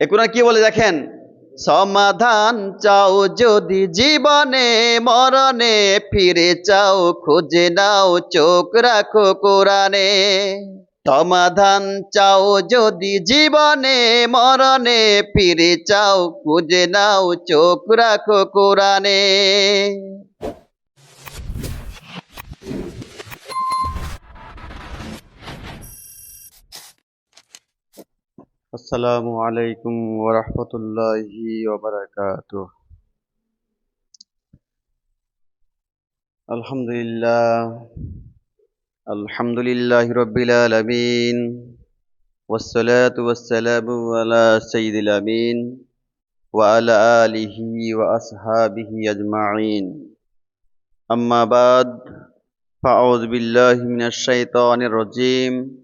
এ কোরআন কি বলে দেখেন? সমাধান চাও যদি জীবনে, মরণে ফিরে চাও, খুঁজে নাও, চোখ রাখো কোরআনে। সমাধান চাও যদি জীবনে, মরণে ফিরে চাও, খুঁজে নাও, চোখ রাখো কোরআনে। السلام عليكم ورحمة الله وبركاته. الحمد لله. الحمد لله رب العالمين. والصلاة والسلام على سيد الأمين وعلى آله وأصحابه أجمعين. أما بعد فأعوذ بالله من الشيطان الرجيم.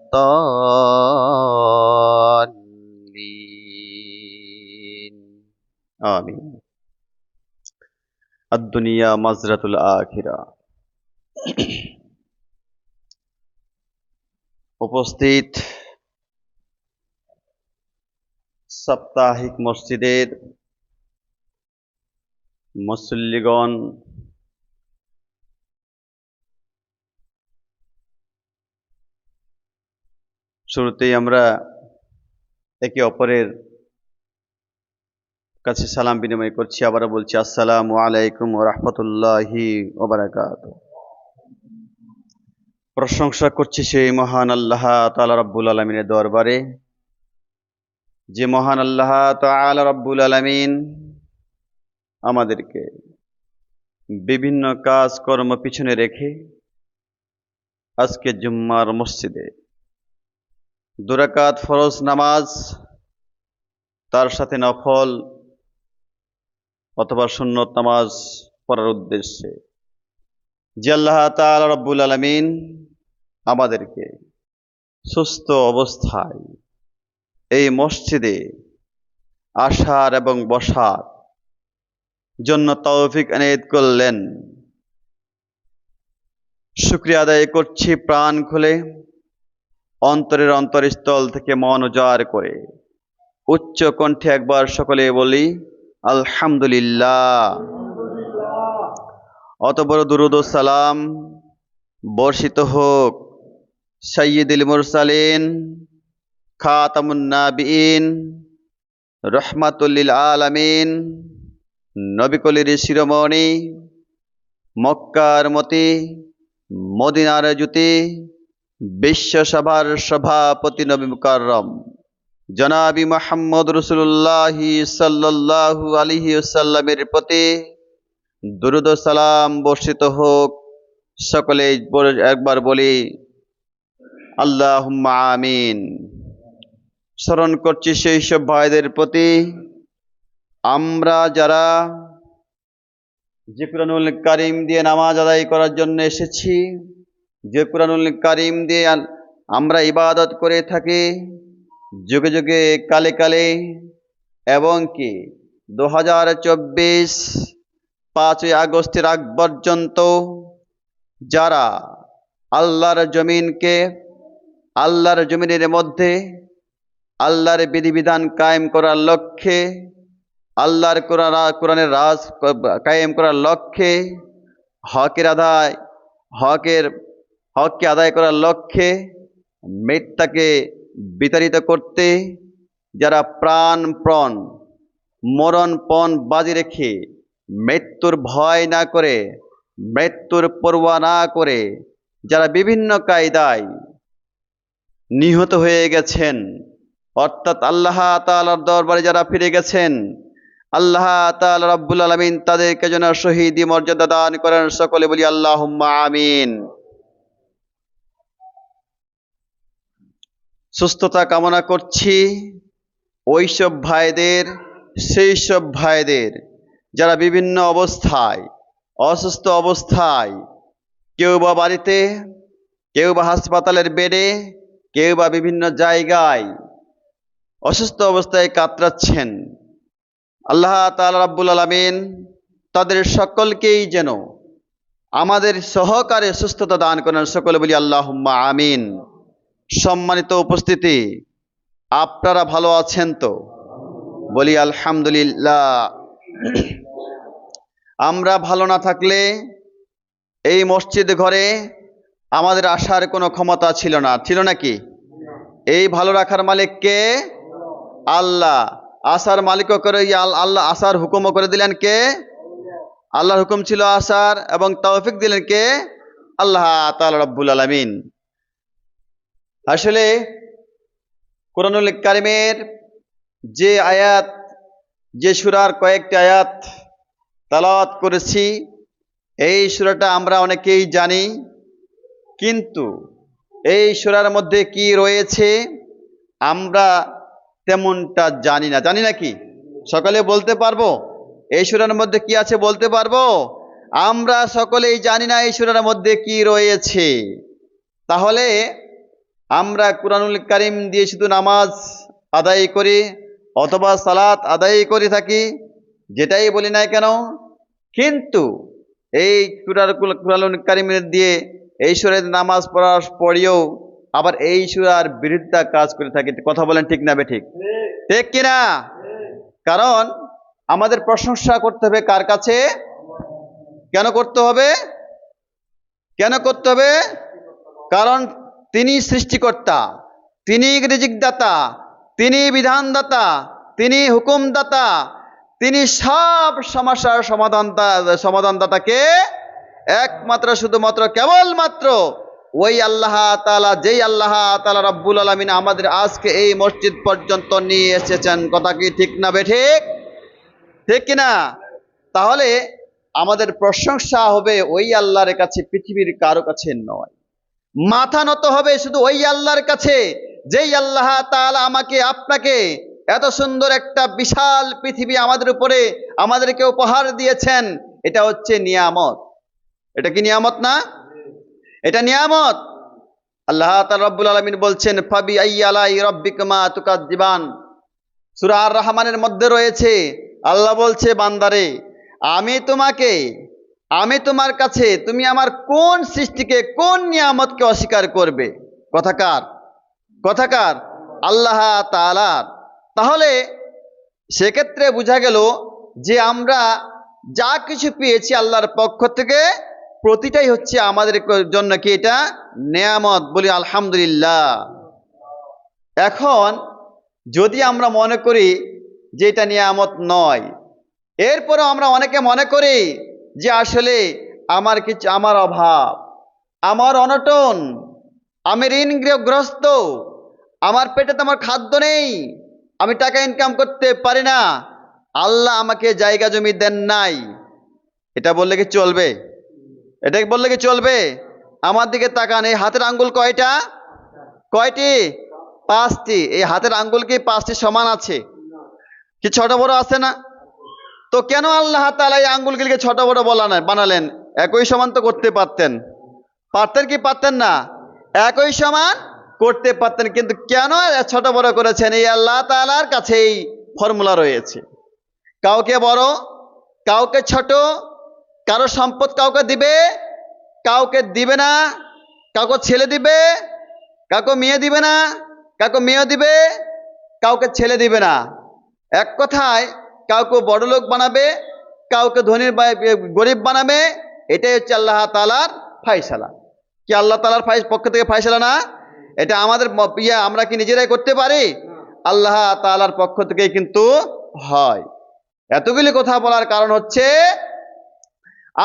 آمين الدنيا مزرة الآخرة উপস্থিত সাপ্তাহিক মসজিদের মুসল্লিগণ শুরুতেই আমরা একে অপরের কাছে সালাম বিনিময় করছি, আবারও বলছি আসসালামু আলাইকুম রহমতুল্লাহি ওবরাকাত প্রশংসা করছি সেই মহান আল্লাহ তালা রব্বুল আলমিনের দরবারে, যে মহান আল্লাহ তালা রব্বুল আলমিন আমাদেরকে বিভিন্ন কাজ কর্ম পিছনে রেখে আজকে জুম্মার মসজিদে দুরাকাত, ফরজ নামাজ, তার সাথে নফল অথবা সুন্নত নামাজ পড়ার উদ্দেশ্যে। যে আল্লাহ তাআলা রব্বুল আলমিন আমাদেরকে সুস্থ অবস্থায় এই মসজিদে আসার এবং বসার জন্য তৌফিক এনায়েত করলেন। শুক্রিয়া আদায় করছি প্রাণ খুলে। অন্তরের অন্তরস্থল থেকে মন উজাড় করে। উচ্চ কণ্ঠে একবার সকলে বলি, আলহামদুলিল্লাহ। অত বড় দুরুদ সালাম বর্ষিত হোক। সৈয়দুল মুরসালিন, খাতামুন নাবিন রহমাতুল্লিল আলামিন নবিকলির শিরোমণি, মক্কার মতি, মদিনার জ্যোতি বিশ্বসভার সভাপতি নবী মুকাররম, জনাবি মোহাম্মদ রসুল্লাহি সাল্লাল্লাহু আলিহি সাল্লামের প্রতি দুরুদ সালাম বর্ষিত হোক। সকলে একবার বলি আল্লাহ আমিন। স্মরণ করছি সেই সব ভাইদের প্রতি, আমরা যারা যে কুরআনুল কারিম দিয়ে নামাজ আদায় করার জন্য এসেছি যে কুরআনুল কারিম দিয়ে আমরা ইবাদত করে থাকি, যুগে যুগে, কালে কালে, এবং কি দু হাজার চব্বিশ পাঁচই আগস্টের আগ পর্যন্ত যারা আল্লাহর জমিনকে, আল্লাহর জমিনের মধ্যে, আল্লাহর বিধিবিধান কায়েম করার লক্ষ্যে, আল্লাহর কোরআন, কোরআনের রাজ কায়েম করার লক্ষ্যে হকের আদায়, হকের হককে আদায় করার লক্ষ্যে মিথ্যাকে বিতাড়িত করতে যারা প্রাণপণ, মরণপণ বাজি রেখে মৃত্যুর ভয় না করে, মৃত্যুর পরোয়া না করে যারা বিভিন্ন কায়দায় নিহত হয়ে গেছেন, অর্থাৎ আল্লাহ তাআলার দরবারে যারা ফিরে গেছেন, আল্লাহ তাআলা রাব্বুল আলামিন তাদেরকে যেন শহীদি মর্যাদা দান করেন। সকলে বলি আল্লাহ আমিন। সুস্থতা কামনা করছি। ওইসব ভাইদের সেই সব ভাইদের যারা বিভিন্ন অবস্থায়, অসুস্থ অবস্থায়, কেউ বা বাড়িতে, কেউ বা হাসপাতালের বেডে, কেউ বা বিভিন্ন জায়গায় অসুস্থ অবস্থায় কাতরাচ্ছেন। আল্লাহ তাআলা রাব্বুল আলামিন তাদের সকলকেই যেন আমাদের সহকারে সুস্থতা দান করেন। সকলে বলি আল্লাহুম্মা আমিন। সম্মানিত উপস্থিতি, আপনারা ভালো আছেন তো? বলি আলহামদুলিল্লাহ। আমরা ভালো না থাকলে এই মসজিদ ঘরে আমাদের আসার কোনো ক্ষমতা ছিল না। ছিল নাকি? এই ভালো রাখার মালিক কে? আল্লাহ। আসার মালিকও করে, আল্লাহ আসার হুকুমও করে দিলেন কে? আল্লাহর হুকুম ছিল আসার এবং তৌফিক দিলেন কে? আল্লাহ তাআলা রব্বুল আলামিন। আসলে কোরআনুল কারিমের যে আয়াত, যে সুরার কয়েকটি আয়াত তালাওয়াত করেছি, এই সুরাটা আমরা অনেকেই জানি, কিন্তু এই সুরার মধ্যে কি রয়েছে আমরা তেমনটা জানি না। জানি না কি? সকালে বলতে পারব? এই সুরার মধ্যে কি আছে বলতে পারব? আমরা সকলেই জানি না এই সুরার মধ্যে কি রয়েছে। তাহলে আমরা কোরআনুল কারিম দিয়ে শুধু নামাজ আদায় করি অথবা সালাত আদায় করে থাকি, যেটাই বলি না কেন? কিন্তু এই কোরআনুল কারিমের দিয়ে এই সুরের নামাজ পড়ার পরেও আবার এই সুরার বিরুদ্ধে কাজ করে থাকি। কথা বলেন ঠিক না ঠিক? ঠিক কিনা? কারণ আমাদের প্রশংসা করতে হবে কার কাছে? কেন করতে হবে? কেন করতে হবে? কারণ তিনি সৃষ্টিকর্তা, তিনি রিজিকদাতা তিনি বিধানদাতা, তিনি হুকুমদাতা, তিনি সব সমস্যার সমাধানতা সমাধানদাতাকে একমাত্র, শুধুমাত্র, কেবলমাত্র ওই আল্লাহ তালা যেই আল্লাহ তালা রব্বুল আলমিন আমাদের আজকে এই মসজিদ পর্যন্ত নিয়ে এসেছেন। কথা কি ঠিক না বে ঠিক? ঠিক কিনা? তাহলে আমাদের প্রশংসা হবে ওই আল্লাহর কাছে, পৃথিবীর কারও কাছে নয়। মাথা নত হবে শুধু ওই আল্লাহর কাছে, যেই আল্লাহ তাআলা আমাকে, আপনাকে এত সুন্দর একটা বিশাল পৃথিবী আমাদের উপরে আমাদেরকে উপহার দিয়েছেন, এটা হচ্ছে নিয়ামত। এটা কি নিয়ামত না? এটা নিয়ামত। আল্লাহ রব্বুল আলামিন বলছেন, ফাবি আইয়ালাই রব্বিকুমা তুকাজ্জিবান সূরা আর রহমানের মধ্যে রয়েছে, আল্লাহ বলছে, বান্দারে, আমি তোমাকে আমি তোমার কাছে, তুমি আমার কোন সৃষ্টিকে, কোন নিয়ামতকে অস্বীকার করবে? কথাকার কথাকার আল্লাহ তাআলার। তাহলে সেক্ষেত্রে বোঝা গেল যে আমরা যা কিছু পেয়েছি আল্লাহর পক্ষ থেকে, প্রতিটাই হচ্ছে আমাদের জন্য কি এটা? নেয়ামত। বলি আলহামদুলিল্লাহ। এখন যদি আমরা মনে করি যে এটা নিয়ামত নয়, এরপরেও আমরা অনেকে মনে করি যে আসলে আমার কিছু, আমার অভাব, আমার অনটন আমি ঋণগ্রস্ত আমার পেটে তো আমার খাদ্য নেই, আমি টাকা ইনকাম করতে পারি না, আল্লাহ আমাকে জায়গা জমি দেন নাই। এটা বললে কি চলবে? এটা বললে কি চলবে? আমার দিকে তাকান, এই হাতের আঙ্গুল কয়টা? কয়টি? পাঁচটি। এই হাতের আঙ্গুল কি পাঁচটি সমান আছে? কি ছোট বড় আছে না? তো কেন আল্লাহ তালা এই আঙ্গুলগুলিকে ছোট বড় বলা না বানালেন? একই সমান তো করতে পারতেন। পারতেন কি পারতেন না? একই সমান করতে পারতেন, কিন্তু কেন ছোট বড় করেছেন? এই আল্লাহ তাআলার কাছে এই ফর্মুলা রয়েছে। কাউকে বড়, কাউকে ছোট, কারও সম্পদ কাউকে দিবে কাউকে দিবে না, কাউকে ছেলে দিবে, কাউকে মেয়ে দিবে না, কাউকে মেয়ে দিবে, কাউকে ছেলে দিবে না। এক কথায় কাউকে বড় লোক বানাবে, কাউকে ধনীর গরিব বানাবে, এটাই হচ্ছে আল্লাহ তালার ফাইসালা কি আল্লাহ তালার ফাই পক্ষ থেকে ফাইসালা না? এটা আমাদের ইয়ে আমরা কি নিজেরাই করতে পারি? আল্লাহ তালার পক্ষ থেকেই কিন্তু হয়। এতগুলি কথা বলার কারণ হচ্ছে,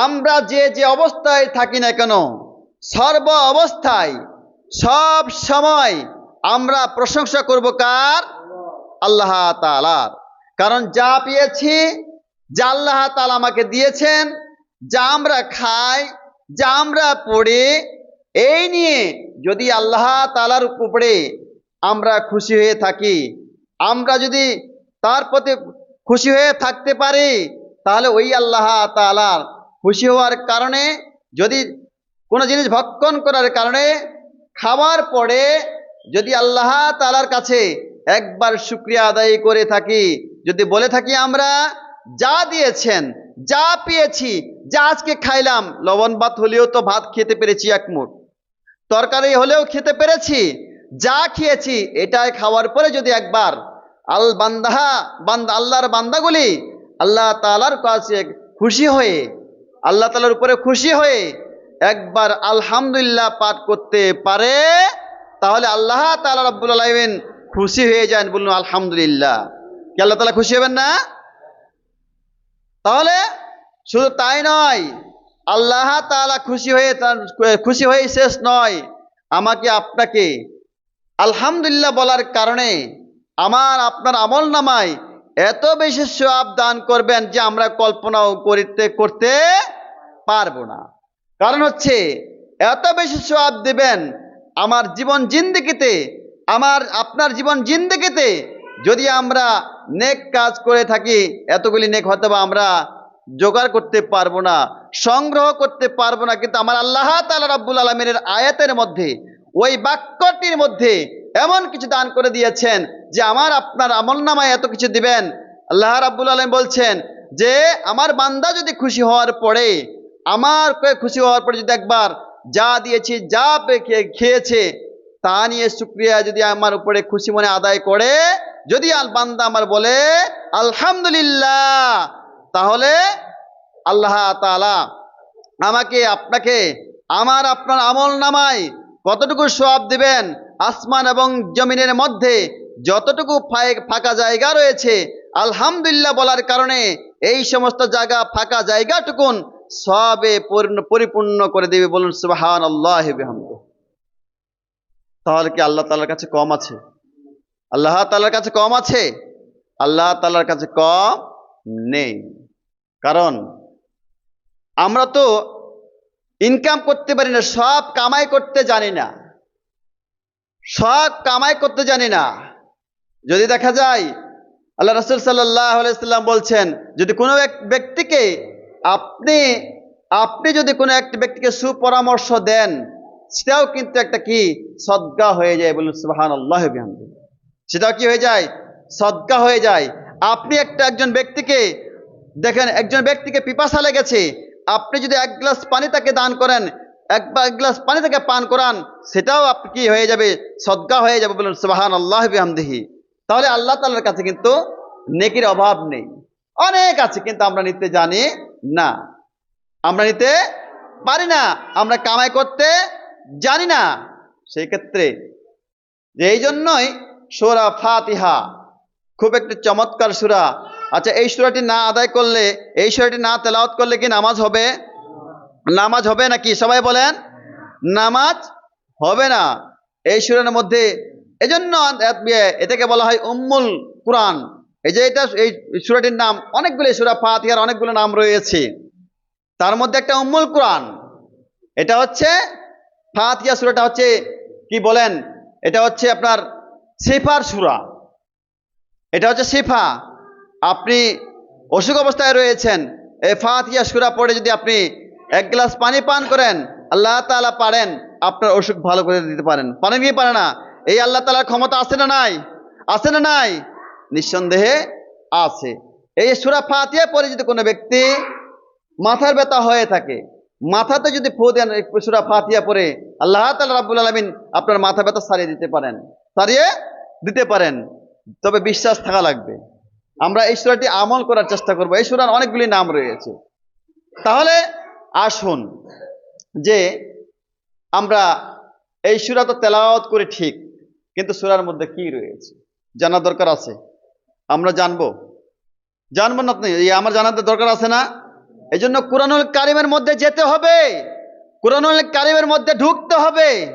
আমরা যে যে অবস্থায় থাকি না কেন, সর্ব অবস্থায়, সব সময় আমরা প্রশংসা করব কার? আল্লাহ তালার কারণ যা পেয়েছি, যা আল্লাহ তালা আমাকে দিয়েছেন, যা আমরা খাই, যা আমরা পড়ি, এই নিয়ে যদি আল্লাহ তালার উপরে আমরা খুশি হয়ে থাকি, আমরা যদি তার প্রতি খুশি হয়ে থাকতে পারি, তাহলে ওই আল্লাহ তালার খুশি হওয়ার কারণে, যদি কোনো জিনিস ভক্ষণ করার কারণে, খাওয়ার পরে যদি আল্লাহ তালার কাছে একবার শুক্রিয়া আদায় করে থাকি যদি বলে থাকি আমরা, যা দিয়েছেন, যা পেয়েছি, যা আজকে খাইলাম, লবণ ভাত হলেও তো ভাত খেতে পেরেছি এক মুঠ। তরকারি হলেও খেতে পেরেছি, যা খেয়েছি, এটাই খাওয়ার পরে যদি একবার আল বান্দাহা বান্দা, আল্লাহর বান্দাগুলি আল্লাহ তালার কাছে খুশি হয়ে, আল্লাহ তালার উপরে খুশি হয়ে একবার আলহামদুলিল্লাহ পাঠ করতে পারে, তাহলে আল্লাহ তালা রব্বুল আলমিন খুশি হয়ে যান বলুন আলহামদুলিল্লাহ। কি আল্লাহ তালা খুশি হবেন না? তাহলে শুধু তাই নয়, আল্লাহ তাআলা খুশি হয়ে খুশি হয়ে শেষ নয়। আমাকে আপনাকে আলহামদুলিল্লাহ বলার কারণে আমার, আপনার আমল নামায় এত বেশি সব দান করবেন যে আমরা কল্পনাও করিতে, করতে পারব না। কারণ হচ্ছে এত বেশি সব দেবেন আমার জীবন জিন্দিগিতে, আমার, আপনার জীবন জিন্দিগিতে যদি আমরা নেক কাজ করে থাকি, এতগুলি নেক হয়তো আমরা জোগাড় করতে পারব না, সংগ্রহ করতে পারব না, কিন্তু আমার আল্লাহ তালা রাব্বুল আলমিনের আয়াতের মধ্যে, ওই বাক্যটির মধ্যে এমন কিছু দান করে দিয়েছেন যে আমার আপনার আমল নামায় এত কিছু দিবেন। আল্লাহ রাব্বুল আলম বলছেন যে, আমার বান্দা যদি খুশি হওয়ার পরে, আমার খুশি হওয়ার পরে যদি একবার যা দিয়েছি, যা খেয়েছে তা নিয়ে শুক্রিয়া যদি আমার উপরে খুশি মনে আদায় করে, যদি আল বান্দা আমার বলে, আলহামদুলিল্লাহ তাহলে আল্লাহ তাআলা আমাকে, আপনাকে আমার আপনার আমল নামায় কতটুকু সওয়াব দিবেন? আসমান এবং জমিনের মধ্যে যতটুকু ফাঁকা জায়গা রয়েছে, আলহামদুলিল্লাহ বলার কারণে এই সমস্ত জায়গা, ফাঁকা জায়গাটুকুন সবে পূর্ণ, পরিপূর্ণ করে দেবে বলুন সুবাহান আল্লাহ তাহলে কি আল্লাহ তালার কাছে কম আছে? আল্লাহ তালার কাছে কম আছে? আল্লাহ তালার কাছে কম নেই। কারণ আমরা তো ইনকাম করতে পারি না, সব কামাই করতে জানি না। সব কামাই করতে জানি না। যদি দেখা যায়, আল্লাহ রসুল আলাইসাল্লাম বলছেন, যদি কোনো এক ব্যক্তিকে আপনি আপনি যদি কোনো একটি ব্যক্তিকে সুপরামর্শ দেন সেটাও কিন্তু একটা কি? সদ্গা হয়ে যায় বলুন সুবাহান আল্লাহ সেটাও কি হয়ে যায়? সদ্গা হয়ে যায়। আপনি একটা একজন ব্যক্তিকে, দেখেন, একজন ব্যক্তিকে পিপাসা লেগেছে। আপনি যদি এক গ্লাস পানি তাকে দান করেন, এক বা এক গ্লাস পানি তাকে পান করান, সেটাও আপনি কি হয়ে যাবে? সদ্গা হয়ে যাবে বলুন সুবাহান আল্লাহ বিহামদিহি। তাহলে আল্লাহ তালার কাছে কিন্তু নেকির অভাব নেই। অনেক আছে কিন্তু আমরা নিতে জানি না। আমরা নিতে পারি না। আমরা কামাই করতে জানি না। সেই ক্ষেত্রে এই জন্যই সোরা ফাতিহা খুব একটি চমৎকার সুরা। আচ্ছা এই সুরাটি না আদায় করলে, এই সুরাটি না তেলাওয়াত করলে কি নামাজ হবে? নামাজ হবে নাকি? সবাই বলেন, নামাজ হবে না। এই সুরের মধ্যে এজন্য এটাকে বলা হয় উম্মুল কোরআন। এই যে এটা, এই সুরাটির নাম, অনেকগুলো সুরা ফাতিহার অনেকগুলো নাম রয়েছে। তার মধ্যে একটা উম্মুল কোরআন। এটা হচ্ছে ফাতিহা সুরাটা হচ্ছে কি বলেন? এটা হচ্ছে আপনার সিফার সুরা। এটা হচ্ছে সিফা। আপনি অসুখ অবস্থায় রয়েছেন, এই ফাতিয়া সুরা পড়ে যদি আপনি এক গ্লাস পানি পান করেন, আল্লাহ তালা পারেন আপনার অসুখ ভালো করে দিতে পারেন। পারেন কি পারে না? এই আল্লাহ তাআলার ক্ষমতা আছে না নাই? আছে না নাই? নিঃসন্দেহে আছে। এই সুরা ফাতিহা পরে যদি কোনো ব্যক্তি মাথার ব্যথা হয়ে থাকে মাথাতে যদি ফু দেন সুরা ফাতিহা পরে আল্লাহ তাআলা রাব্বুল আলামিন আপনার মাথা ব্যথা সারিয়ে দিতে পারেন। সারিয়ে দিতে পারেন। তবে বিশ্বাস থাকা লাগবে। আমরা এই সুরাটি আমল করার চেষ্টা করব। এই সুরার অনেকগুলি নাম রয়েছে। তাহলে আসুন যে আমরা এই সুরা তো তেলাওয়াত করে ঠিক, কিন্তু সুরার মধ্যে কি রয়েছে? জানার দরকার আছে। আমরা জানব। জানব না আপনি? আমার জানাতে দরকার আছে না? এই জন্য কোরআনুল কারিমের মধ্যে যেতে হবে। কোরআনুল কারিমের মধ্যে ঢুকতে হবে।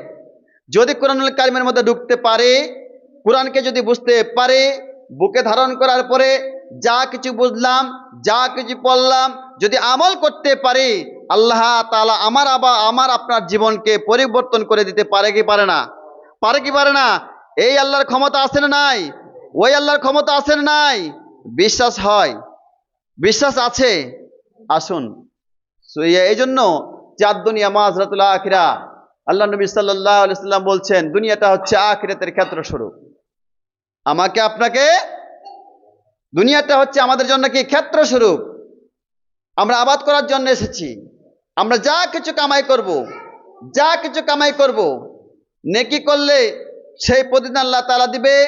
যদি কোরআনুল কারিমের মধ্যে ঢুকতে পারে, কোরআনকে যদি বুঝতে পারে, বুকে ধারণ করার পরে যা কিছু বুঝলাম, যা কিছু পড়লাম, যদি আমল করতে পারি, আল্লাহ তালা আমার আবার আমার আপনার জীবনকে পরিবর্তন করে দিতে পারে কি পারে না? পারে কি পারে না? এই আল্লাহর ক্ষমতা আছে না নাই? ওই আল্লাহর ক্ষমতা আছে না নাই? বিশ্বাস হয়। বিশ্বাস আছে। আসুন। এই- জন্য চার দুনিয়া মাজরাতুল আখিরা, আল্লাহ নবী সাল্লাহ সাল্লাম বলছেন, দুনিয়াটা হচ্ছে আখিরাতের ক্ষেত্র স্বরূপ আমাকে আপনাকে, দুনিয়াটা হচ্ছে আমাদের জন্য কি ক্ষেত্র স্বরূপ আমরা আবাদ করার জন্য এসেছি। আমরা যা কিছু কামাই করব, যা কিছু কামাই করব, নেকি করলে সেই প্রতিদান আল্লাহ তালা দিবে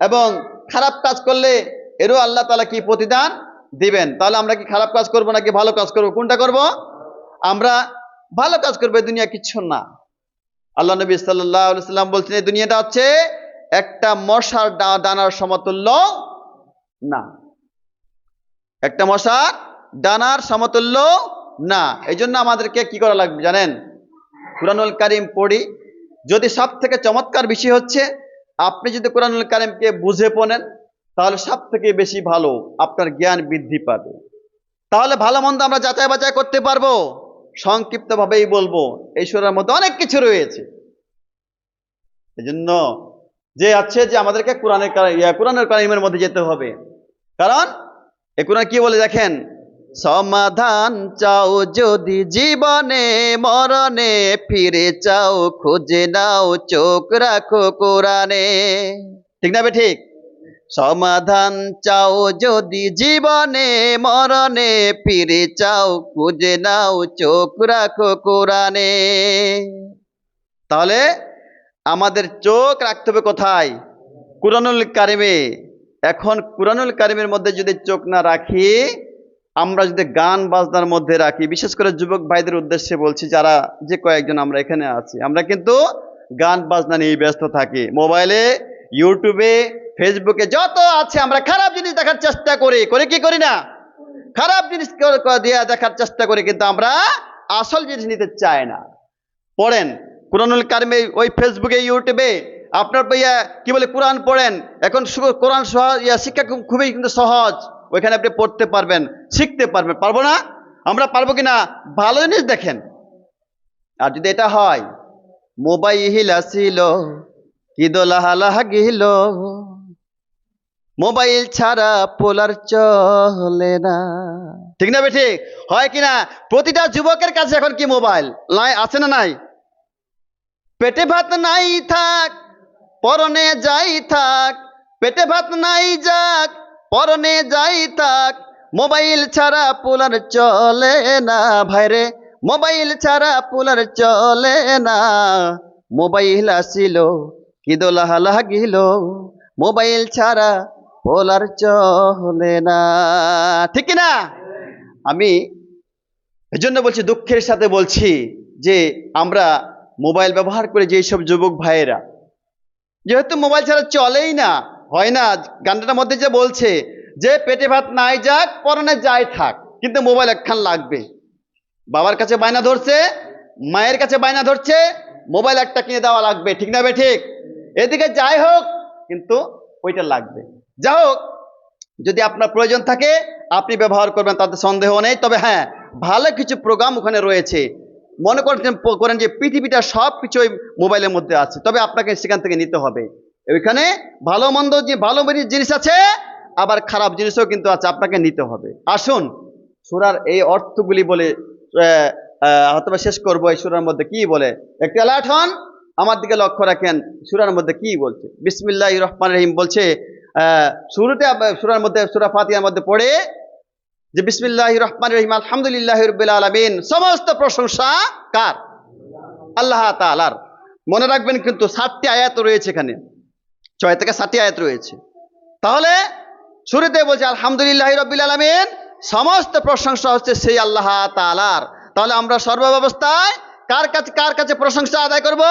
এবং খারাপ কাজ করলে এরও আল্লাহ তালা কি প্রতিদান দিবেন। তাহলে আমরা কি খারাপ কাজ করব নাকি ভালো কাজ করব? কোনটা করব? আমরা ভালো কাজ করব দুনিয়া কিচ্ছু না। আল্লাহ নবী সাল্লাম বলছেন, এই দুনিয়াটা হচ্ছে একটা মশার ডানার সমতুল্য না। একটা মশার ডানার সমতুল্য না। এই জন্য আমাদেরকে কি করা লাগবে জানেন? কুরআনুল কারিম পড়ি। যদি সব থেকে চমৎকার বিষয় হচ্ছে, আপনি যদি কোরআনুল কারিমকে বুঝে পড়েন তাহলে সব থেকে বেশি ভালো আপনার জ্ঞান বৃদ্ধি পাবে। তাহলে ভালো মন্দ আমরা যাচাই বাছাই করতে পারব? সংক্ষিপ্তভাবেই বলব এই মধ্যে অনেক কিছু রয়েছে। এই জন্য যে আছে যে আমাদেরকে কোরআনের কারি- কোরআনের কারিমের মধ্যে যেতে হবে। কারণ এ কোরআন কি বলে দেখেন? সমাধান চাও যদি জীবনে, মরণে ফিরে চাও, খুঁজে নাও, চোখ রাখো কোরআনে। ঠিক না বে ঠিক? সমাধান চাও যদি জীবনে, মরণে ফিরে চাও, খুঁজে নাও, চোখ রাখো কোরআনে। তাহলে আমাদের চোখ রাখতে হবে কোথায়? কুরআনুল কারিমে। এখন কুরআনুল কারিমের মধ্যে যদি চোখ না রাখি, আমরা যদি গান বাজনার মধ্যে রাখি, বিশেষ করে যুবক ভাইদের উদ্দেশ্যে বলছি, যারা যে কয়েকজন আমরা এখানে আছি, আমরা কিন্তু গান বাজনা নিয়ে ব্যস্ত থাকি। মোবাইলে ইউটিউবে ফেসবুকে যত আছে, আমরা খারাপ জিনিস দেখার চেষ্টা করি। করে কি করি না? খারাপ জিনিস দিয়ে দেখার চেষ্টা করি, কিন্তু আমরা আসল জিনিস নিতে চাই না। পড়েন, কোরআনুল কারিমে ওই ফেসবুকে ইউটিউবে আপনার ইয়া কি বলে কোরআন পড়েন? এখন কোরআন সহজ ইয়া শিক্ষা খুবই কিন্তু সহজ। ওইখানে আপনি পড়তে পারবেন, শিখতে পারবেন। পারব না? আমরা পারব কি না ভালো জিনিস দেখেন। আর যদি এটা হয়, মোবাইল আসিল গিল। মোবাইল ছাড়া পোলার চলে না। ঠিক না বেঠি? হয় কিনা প্রতিটা যুবকের কাছে এখন কি মোবাইল? নাই আছে না নাই? পেটে ভাত নাই থাক, পরনে যাই থাক। পেটে ভাত নাই যাক, পরনে যাই থাক। মোবাইল ছাড়া পোলার চলে না। ভাইরে, মোবাইল ছাড়া পোলার চলে না। মোবাইল আসিল কি দোলাহা লাগিল? মোবাইল ছাড়া বলার চলে না। ঠিক না আমি এজন্য বলছি, দুঃখের সাথে বলছি যে আমরা মোবাইল ব্যবহার করে যেই সব যুবক ভাইয়েরা, যেহেতু মোবাইল ছাড়া চলেই না, হয় না? গানটার মধ্যে যে বলছে যে পেটে ভাত নাই যাক, পরনে যাই থাক, কিন্তু মোবাইল একখান লাগবে। বাবার কাছে বায়না ধরছে, মায়ের কাছে বায়না ধরছে, মোবাইল একটা কিনে দেওয়া লাগবে। ঠিক না বে ঠিক? এদিকে যাই হোক, কিন্তু ওইটা লাগবে। যা হোক, যদি আপনার প্রয়োজন থাকে, আপনি ব্যবহার করবেন, তাতে সন্দেহ নেই। তবে হ্যাঁ ভালো কিছু প্রোগ্রাম ওখানে রয়েছে। মনে করছেন করেন যে পৃথিবীটা সব কিছু ওই মোবাইলের মধ্যে আছে। তবে আপনাকে সেখান থেকে নিতে হবে। ওইখানে ভালো, মন্দ যে ভালো জিনিস আছে, আবার খারাপ জিনিসও কিন্তু আছে, আপনাকে নিতে হবে। আসুন, সুরার এই অর্থগুলি বলে হয়তো শেষ করব, এই সুরার মধ্যে কি বলে? একটু অ্যালার্ট হন। আমার দিকে লক্ষ্য রাখেন, সুরার মধ্যে কি বলছে? বিসমিল্লাহ রহমান রহিম বলছে শুরুতে সুরার মধ্যে, সুরা ফাতিহার মধ্যে পড়ে যে বিসমিল্লাহ রহমান রহিম, আলহামদুলিল্লাহ রবিল আলমিন, সমস্ত প্রশংসা কার? আল্লাহ তালার মনে রাখবেন কিন্তু ষাটটি আয়াত রয়েছে এখানে, ছয় থেকে ষাটটি আয়াত রয়েছে। তাহলে শুরুতে বলছে, আলহামদুলিল্লাহ রবিল আলমিন, সমস্ত প্রশংসা হচ্ছে সেই আল্লাহ তালার তাহলে আমরা সর্বাবস্থায় কার কাছে কার কাছে প্রশংসা আদায় করব?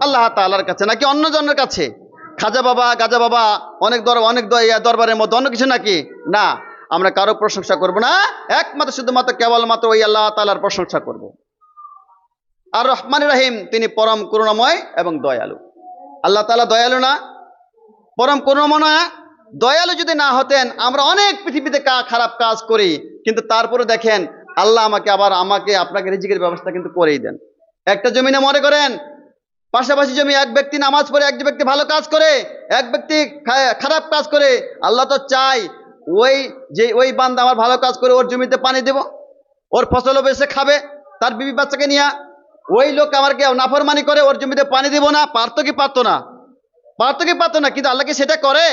আল্লাহ তালার কাছে, নাকি অন্য জনের কাছে? খাজা বাবা, গাজা বাবা, অনেক দর, অনেক দরবারের মধ্যে অন্য কিছু নাকি? না, আমরা কারও প্রশংসা করব না, একমাত্র শুধুমাত্র কেবলমাত্র ওই আল্লাহ তালার প্রশংসা করব। আর রহমান রাহিম, তিনি পরম করুণাময় এবং দয়ালু। আল্লাহ তালা দয়ালু না? পরম করুণাময় না? দয়ালু যদি না হতেন, আমরা অনেক পৃথিবীতে কা- খারাপ কাজ করি, কিন্তু তারপরে দেখেন, আল্লাহ আমাকে আবার আমাকে আপনাকে রিজিকের ব্যবস্থা কিন্তু করেই দেন। একটা জমিনে মনে করেন পাশাপাশি জমি এক ব্যক্তি নামাজ পড়ে এক ব্যক্তি ভালো কাজ করে, এক ব্যক্তি খারাপ কাজ করে, আল্লাহ তো চাই ওই যে ওই বান্দা আমার ভালো কাজ করে, ওর জমিতে পানি দেব, ওর ফসল এসে খাবে, তার বিবি বাচ্চাকে নিয়ে ওই লোক আমার আমাকে নাফরমানি করে, ওর জমিতে পানি দিব না, পারতো কি পারতো না? পারতো কি পারতো না? কিন্তু আল্লাহ কি সেটা করে?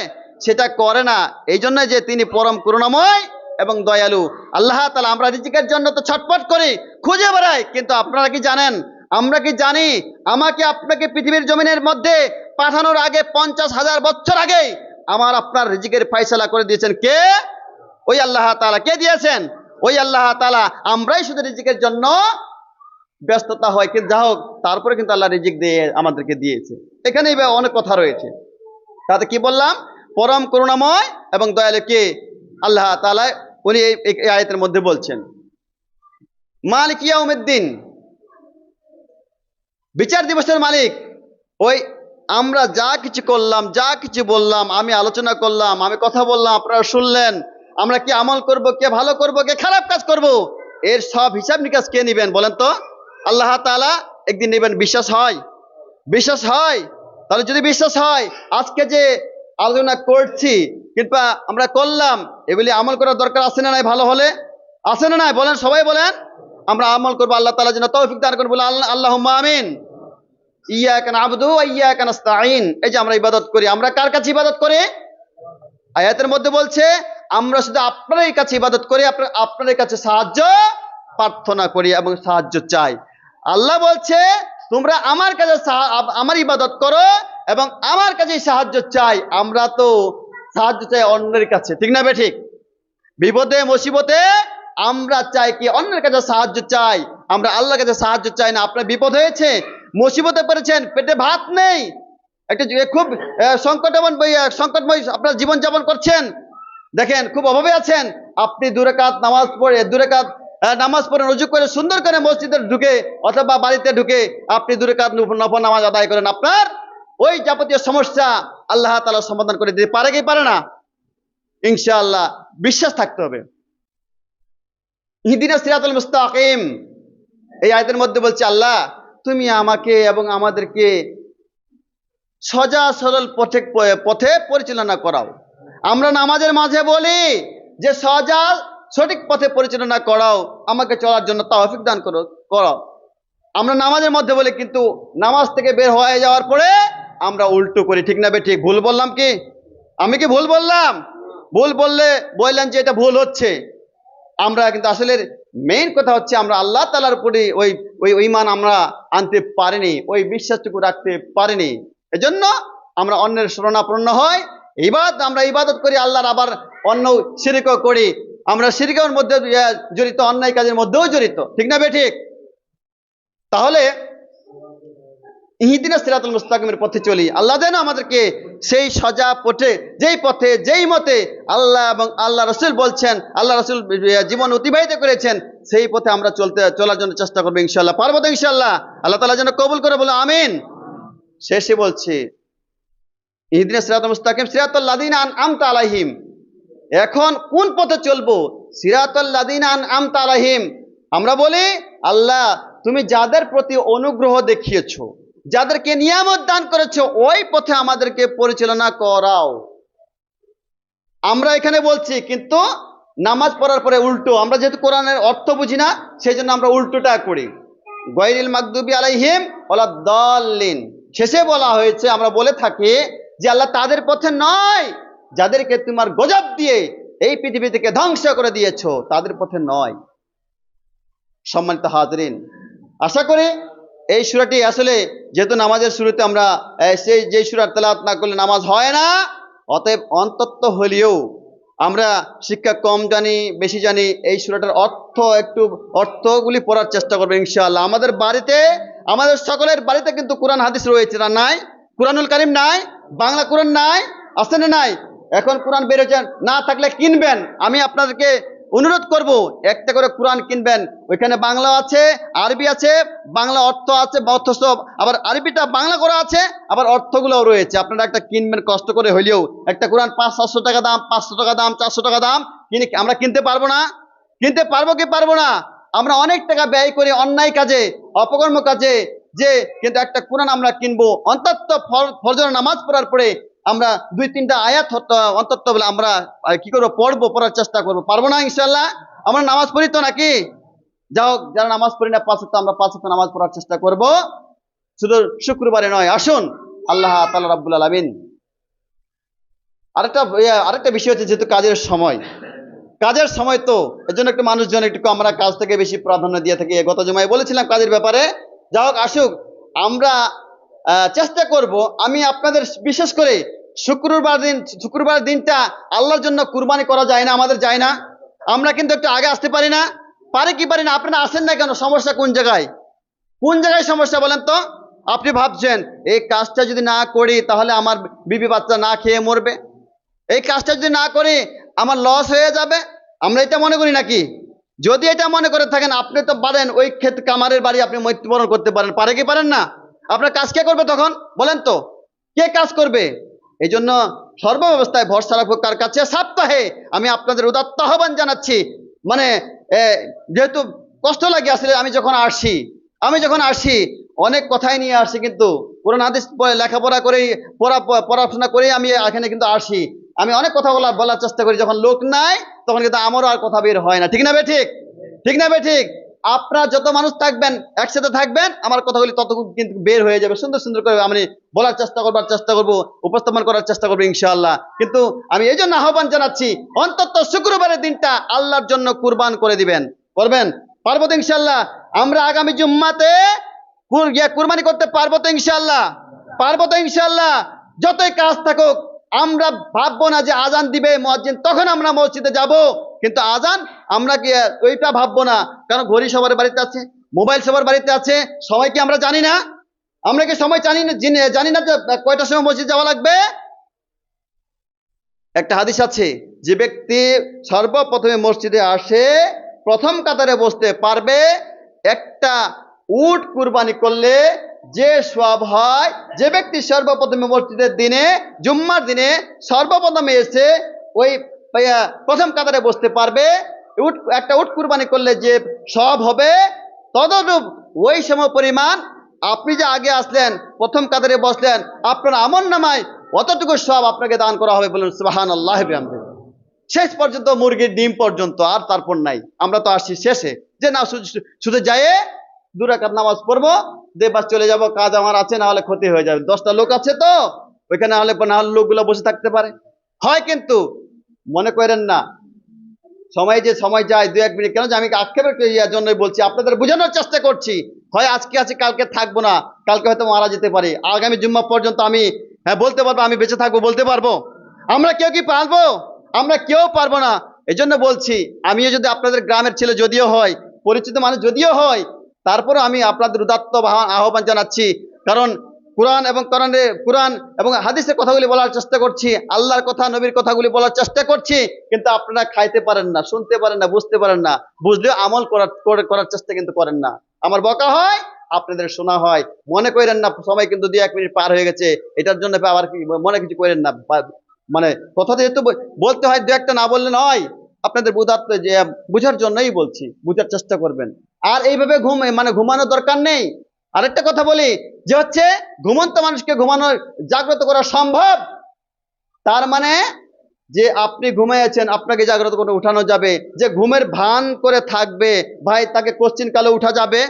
সেটা করে না। এই জন্য যে তিনি পরম করুণাময় এবং দয়ালু। আল্লাহ তালা আমরা রিজিকের জন্য তো ছটপট করি, খুঁজে বেড়াই, কিন্তু আপনারা কি জানেন? আমরা কি জানি আমাকে আপনাকে পৃথিবীর জমিনের মধ্যে পাঠানোর আগে পঞ্চাশ হাজার বছর আগে আমার আপনার রিজিকের ফাইসলা করে দিয়েছেন কে? ওই আল্লাহ তালা কে দিয়েছেন? ওই আল্লাহ তালা আমরাই শুধু রিজিকের জন্য ব্যস্ততা হয়। কিন্তু যা হোক, তারপরে কিন্তু আল্লাহ রিজিক দিয়ে আমাদেরকে দিয়েছে। এখানেই বা অনেক কথা রয়েছে। তাতে কি বললাম? পরম করুণাময় এবং দয়ালু কে? আল্লাহ তালা উনি এই আয়তের মধ্যে বলছেন মালিকিয়া ইয়াউমিদ্দিন। বিচার দিবসের মালিক, ওই আমরা যা কিছু করলাম, যা কিছু বললাম, আমি আলোচনা করলাম, আমি কথা বললাম, আপনারা শুনলেন, আমরা কি আমল করব, কে ভালো করব, কে খারাপ কাজ করব, এর সব হিসাব নিকাশ কে নেবেন বলেন তো? আল্লাহ তাআলা একদিন নেবেন, বিশ্বাস হয়? বিশ্বাস হয়? তাহলে যদি বিশ্বাস হয়, আজকে যে আলোচনা করছি, কিংবা আমরা করলাম এগুলি আমল করার দরকার আছে না নাই, ভালো হলে? আছে না নাই, বলেন, সবাই বলেন। আমরা আমল করব, আল্লাহ তালা যেন তৌফিক দান করব আল্লাহ আল্লাহ আমিন। ইয়া কেন আবদু ইয়া কেন এই যে আমরা ইবাদত করি, আমরা কার কাছে ইবাদত করি? আয়াতের মধ্যে বলছে, আমরা শুধু কাছে ইবাদত করি, আপনার কাছে সাহায্য, প্রার্থনা করি এবং সাহায্য চাই। আল্লাহ বলছে, তোমরা আমার কাছে আমার ইবাদত করো এবং আমার কাছেই সাহায্য চাই। আমরা তো সাহায্য চাই অন্যের কাছে, ঠিক না ঠিক? বিপদে, মুসিবতে আমরা চাই কি অন্যের কাছে সাহায্য চাই? আমরা আল্লাহর কাছে সাহায্য চাই না, আপনার বিপদ হয়েছে মুসিবতে পড়েছেন পেটে ভাত নেই। একটা খুব আহ, সংকটময় আপনার জীবন যাপন করছেন। দেখেন খুব অভাবে আছেন। আপনি দুরেকাত নামাজ পড়ে দুরেকাত আহ, নামাজ পড়ে রুজু করে সুন্দর করে মসজিদে ঢুকে অথবা বাড়িতে ঢুকে আপনি দুরেকাত নফল নামাজ আদায় করেন। আপনার ওই যাবতীয় সমস্যা আল্লাহ তালা সমাধান করে দিতে পারে কি পারে না? ইনশাআল্লাহ বিশ্বাস থাকতে হবে। ইহদিনা সিরাতুল মুস্তাকিম। এই আয়তের মধ্যে বলছে আল্লাহ তুমি আমাকে এবং আমাদেরকে সজা সরল পথে পথে পরিচালনা করাও। আমরা নামাজের মাঝে বলি যে সজা সঠিক পথে পরিচালনা করাও। আমাকে চলার জন্য তৌফিক দান করো করাও আমরা নামাজের মধ্যে বলি কিন্তু নামাজ থেকে বের হয়ে যাওয়ার পরে আমরা উল্টো করি, ঠিক না ঠিক ভুল বললাম কি? আমি কি ভুল বললাম? ভুল বললে বললেন যে এটা ভুল হচ্ছে। আমরা কিন্তু আসলে মেইন কথা হচ্ছে আমরা আল্লাহ তালার উপরে ওই ওই ঐমান আমরা আনতে পারিনি, ওই বিশ্বাসটুকু রাখতে পারিনি। এজন্য আমরা অন্যের শরণাপন্ন হয় ইবাদ আমরা ইবাদত করি, আল্লাহর আবার অন্য সিরিক করি। আমরা সিরিকের মধ্যে জড়িত, অন্যায় কাজের মধ্যেও জড়িত। ঠিক না বে ঠিক? তাহলে ইহিদিনা সিরাতুল মুস্তাকিমের পথে চলি। আল্লাহ যেন আমাদেরকে সেই সজা পথে, যেই পথে, যেই মতে আল্লাহ এবং আল্লাহ রসুল বলছেন, আল্লাহ রসুল জীবন অতিবাহিত করেছেন, সেই পথে আমরা চলতে, চলার জন্য চেষ্টা করব ইনশাল্লাহ পারব তো ইনশাল্লাহ আল্লাহ তালা যেন কবুল করে বলো, আমিন। শেষে বলছে, ইহিদিনা সিরাতুল মুস্তাকিম, সিরাতুল লাদিন আন আমতা আলাইহিম। এখন কোন পথে চলবো? সিরাতুল লাদিন আন আমতা আলাইহিম। আমরা বলি, আল্লাহ, তুমি যাদের প্রতি অনুগ্রহ দেখিয়েছো যাদেরকে নিয়ামত দান করেছ, ওই পথে আমাদেরকে পরিচালনা করাও। আমরা এখানে বলছি, কিন্তু নামাজ পড়ার পরে উল্টো, আমরা যেহেতু কোরআনের অর্থ বুঝি না সেই জন্য আমরা উল্টোটা করি। গৈরিল মাকদুবি আলাইহিম দলিন শেষে বলা হয়েছে, আমরা বলে থাকি যে আল্লাহ তাদের পথে নয়, যাদেরকে তোমার গজব দিয়ে এই পৃথিবী থেকে ধ্বংস করে দিয়েছ, তাদের পথে নয়। সম্মানিত হাজরিন, আশা করি এই সুরাটি আসলে যেহেতু নামাজের শুরুতে আমরা সেই যে সুরার তেলাওয়াত না করলে নামাজ হয় না, অতএব অন্তত হলেও আমরা শিক্ষা কম জানি, বেশি জানি, এই সুরাটার অর্থ একটু, অর্থগুলি পড়ার চেষ্টা করব ইনশাআল্লাহ। আমাদের বাড়িতে, আমাদের সকলের বাড়িতে কিন্তু কোরআন হাদিস রয়েছে, না নাই? কোরআনুল কারিম নাই? বাংলা কোরআন নাই? আছে না নাই? এখন কোরআন বেরোচ্ছেন না থাকলে কিনবেন। আমি আপনাদেরকে অনুরোধ করব, একটা করে কোরআন কিনবেন। ওইখানে বাংলা আছে, আরবি আছে, বাংলা অর্থ আছে অর্থ সব, আবার আরবিটা বাংলা করা আছে, আবার অর্থগুলোও রয়েছে। আপনারা একটা কিনবেন কষ্ট করে হইলেও একটা কোরআন পাঁচ সাতশো টাকা দাম পাঁচশো টাকা দাম, চারশো টাকা দাম, কিনে আমরা কিনতে পারব না? কিনতে পারব কি পারব না? আমরা অনেক টাকা ব্যয় করি অন্যায় কাজে, অপকর্ম কাজে, যে কিন্তু একটা কোরআন আমরা কিনবো। অন্তত ফর- ফজর নামাজ পড়ার পরে আমরা দুই তিনটা আয়াত অন্তত বলে আমরা কি করব, পড়ব, পড়ার চেষ্টা করব। পারব না ইনশাল্লাহ আমরা নামাজ পড়ি তো নাকি? যাও, যারা নামাজ পড়ি না, পাঁচ আমরা পাঁচ নামাজ পড়ার চেষ্টা করব। শুধু শুক্রবারে নয়, আসুন। আল্লাহ তাআলা রাব্বুল আলামিন। আরেকটা আরেকটা বিষয় হচ্ছে যেহেতু কাজের সময়। কাজের সময় তো এর জন্য একটু মানুষজন একটু আমরা কাজ থেকে বেশি প্রাধান্য দিয়ে থাকি। গত জমায় বলেছিলাম কাজের ব্যাপারে। যা হোক, আসুক। আমরা চেষ্টা করব আমি আপনাদের বিশেষ করে শুক্রবার দিন, শুক্রবার দিনটা আল্লাহর জন্য কুরবানি করা যায় না, আমাদের যায় না। আমরা কিন্তু একটু আগে আসতে পারি না। পারে কি পারি না? আপনারা আসেন না কেন? সমস্যা কোন জায়গায়? কোন জায়গায় সমস্যা বলেন তো? আপনি ভাবছেন, এই কাজটা যদি না করি তাহলে আমার বিবি বাচ্চা না খেয়ে মরবে? এই কাজটা যদি না করি, আমার লস হয়ে যাবে? আমরা এটা মনে করি নাকি? যদি এটা মনে করে থাকেন, আপনি তো পারেন, ওই ক্ষেত কামারের বাড়ি আপনি মৃত্যুবরণ করতে পারেন। পারে কি পারেন না? আপনার কাজ কে করবে তখন? বলেন তো। কে কাজ করবে? এই জন্য সর্বব্যবস্থায় ভরসা রাখব কার কাছে সপ্তাহে আমি আপনাদের উদাত্ত আহ্বান জানাচ্ছি। মানে যেহেতু কষ্ট লাগে আসলে আমি যখন আসি আমি যখন আসি অনেক কথাই নিয়ে আসি কিন্তু কোরআন প- লেখাপড়া করেই, পড়া, পড়াশোনা করেই আমি এখানে কিন্তু আসি আমি অনেক কথা বলা, বলার চেষ্টা করি, যখন লোক নাই, তখন কিন্তু আমারও আর কথা বের হয় না। ঠিক না বে ঠিক? ঠিক না বে ঠিক? আপনারা যত মানুষ থাকবেন, একসাথে থাকবেন, আমার কথাগুলি তত কিন্তু বের হয়ে যাবে। সুন্দর সুন্দর করে আমি বলার চেষ্টা করবার চেষ্টা করব, উপস্থাপন করার চেষ্টা করব, ইনশাআল্লাহ। কিন্তু আমি এই জন্য আহ্বান জানাচ্ছি, অন্তত শুক্রবারের দিনটা আল্লাহর জন্য কুরবান করে দিবেন। করবেন? পারব তো ইনশাল্লাহ আমরা আগামী জুম্মাতে কুরবানি করতে পারব তো ইনশাল্লাহ পারব তো ইনশাল্লাহ যতই কাজ থাকুক, আমরা ভাববো না যে আজান দিবে মসজিদ তখন আমরা মসজিদে যাব। কিন্তু আজান আমরা কি ওইটা ভাববো না? কারণ ঘড়ি সবার বাড়িতে আছে? মোবাইল সবার বাড়িতে আছে? সময় কি আমরা জানি না? আমরা কি সময় জানি না জিনে- না যে কয়টার সময় মসজিদ যাওয়া লাগবে? একটা হাদিস আছে, যে ব্যক্তি সর্বপ্রথমে মসজিদে আসে, প্রথম কাতারে বসতে পারবে, একটা উট কুরবানি করলে যে সব হয়, যে ব্যক্তি সর্বপ্রথমে মসজিদের দিনে, জুম্মার দিনে সর্বপ্রথমে এসে ওই প্রথম কাতারে বসতে পারবে। উট, একটা উট কুরবানি করলে যে সব হবে তদরূপ ওই সম পরিমাণ, আপনি যে আগে আসলেন, প্রথম কাতারে বসলেন, আপনার আমন নামায় অতটুকু সব আপনাকে দান করা হবে বলুন সুবাহান আল্লাহ শেষ পর্যন্ত মুরগির ডিম পর্যন্ত আর তারপর নাই। আমরা তো আসছি শেষে। যে না, শুধু- যাইয়ে দুরাকাত নামাজ পড়ব দিয়ে বাস চলে যাব, কাজ আমার আছে, না হলে ক্ষতি হয়ে যাবে। দশটা লোক আছে তো, ওইখানে হলে, না হলে লোকগুলো বসে থাকতে পারে। হয় কিন্তু মনে করেন না। সময় যে সময় যায় দু এক মিনিট। কেন যে আমি আক্ষেপের ইয়ার জন্যই বলছি, আপনাদের বোঝানোর চেষ্টা করছি। হয় আজকে আছে, কালকে থাকব না, কালকে হয়তো মারা যেতে পারি। আগামী জুম্মা পর্যন্ত আমি হ্যাঁ বলতে পারব, আমি বেঁচে থাকব, বলতে পারব। আমরা কেউ কি পারব? আমরা কেউ পারব না। এই জন্য বলছি, আমিও যদি আপনাদের গ্রামের ছেলে যদিও হয় পরিচিত মানুষ যদিও হয় তারপরে আমি আপনাদের উদাত্ত আহ্বান- আহ্বান জানাচ্ছি। কারণ কোরআন এবং কোরআনে, কোরআন এবং হাদিসের কথাগুলি বলার চেষ্টা করছি, আল্লাহর কথা, নবীর কথাগুলি বলার চেষ্টা করছি, কিন্তু আপনারা খাইতে পারেন না, শুনতে পারেন না, বুঝতে পারেন না। বুঝলেও আমল করার করার চেষ্টা কিন্তু করেন না। আমার বকা হয়, আপনাদের শোনা হয়। মনে করেন না, সময় কিন্তু দুই, এক মিনিট পার হয়ে গেছে। এটার জন্য আবার মনে কিছু করেন না মানে কথা যেহেতু বলতে হয়, দু একটা না বললে নয়। আপনাদের বুঝাতে, যে, বুঝার জন্যই বলছি, বুঝার চেষ্টা করবেন। আর এইভাবে ঘুম মানে ঘুমানোর দরকার নেই। আরেকটা কথা বলি, যে হচ্ছে ঘুমন্ত মানুষকে ঘুমানোর জাগ্রত করা সম্ভব। তার মানে যে আপনি ঘুমিয়েছেন আপনাকে জাগ্রত করে উঠানো যাবে। যে ঘুমের ভান করে থাকবে, ভাই তাকে কোশ্চিন কালে উঠা যাবে,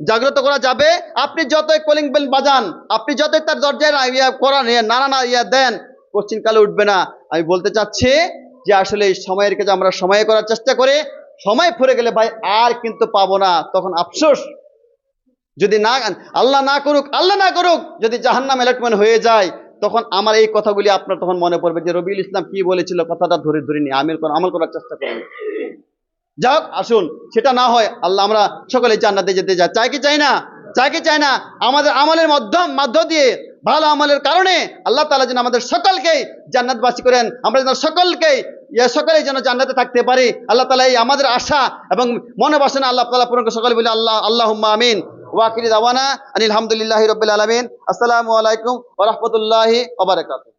জাগ্রত করা যাবে। আপনি যতই কলিং বেল বাজান, আপনি যতই তার দরজায় ইয়া করান নানা না ইয়া দেন, কোশ্চিন কালে উঠবে না। আমি বলতে চাচ্ছি যে আসলে এই সময়ের কাছে আমরা সময়ে করার চেষ্টা করি। সময় ফুরে গেলে ভাই আর কিন্তু পাবো না, তখন আফসোস। যদি না আল্লাহ না করুক, আল্লাহ না করুক, যদি জাহান্নাম অ্যালটমেন্ট হয়ে যায়, তখন আমার এই কথাগুলি আপনার তখন মনে পড়বে যে রবিউল ইসলাম কি বলেছিল, কথাটা ধরে ধরে নিয়ে আমল আমল করার চেষ্টা করেন। যাক আসুন, সেটা না হয় আল্লাহ আমরা সকলে জান্নাতে যেতে যাই চাই কি চাই না? চাই কি চাই না? আমাদের আমলের মাধ্যম, মাধ্য দিয়ে, ভালো আমলের কারণে আল্লাহ তালা যেন আমাদের সকলকেই জান্নাতবাসী করেন, আমরা যেন সকলকেই সকলেই যেন জান্নাতে থাকতে পারি। আল্লাহ তালা এই আমাদের আশা এবং মনে বাসনা আল্লাহ তালা পূরণ সকলে বলে আল্লাহ আল্লাহ আমিন। ওয়াকিরি দাওয়ানা আনিল হামদুলিল্লাহ রবিল আলমিন। আসসালামু আলাইকুম ওরহমতুল্লাহি ওবরাকাতুহ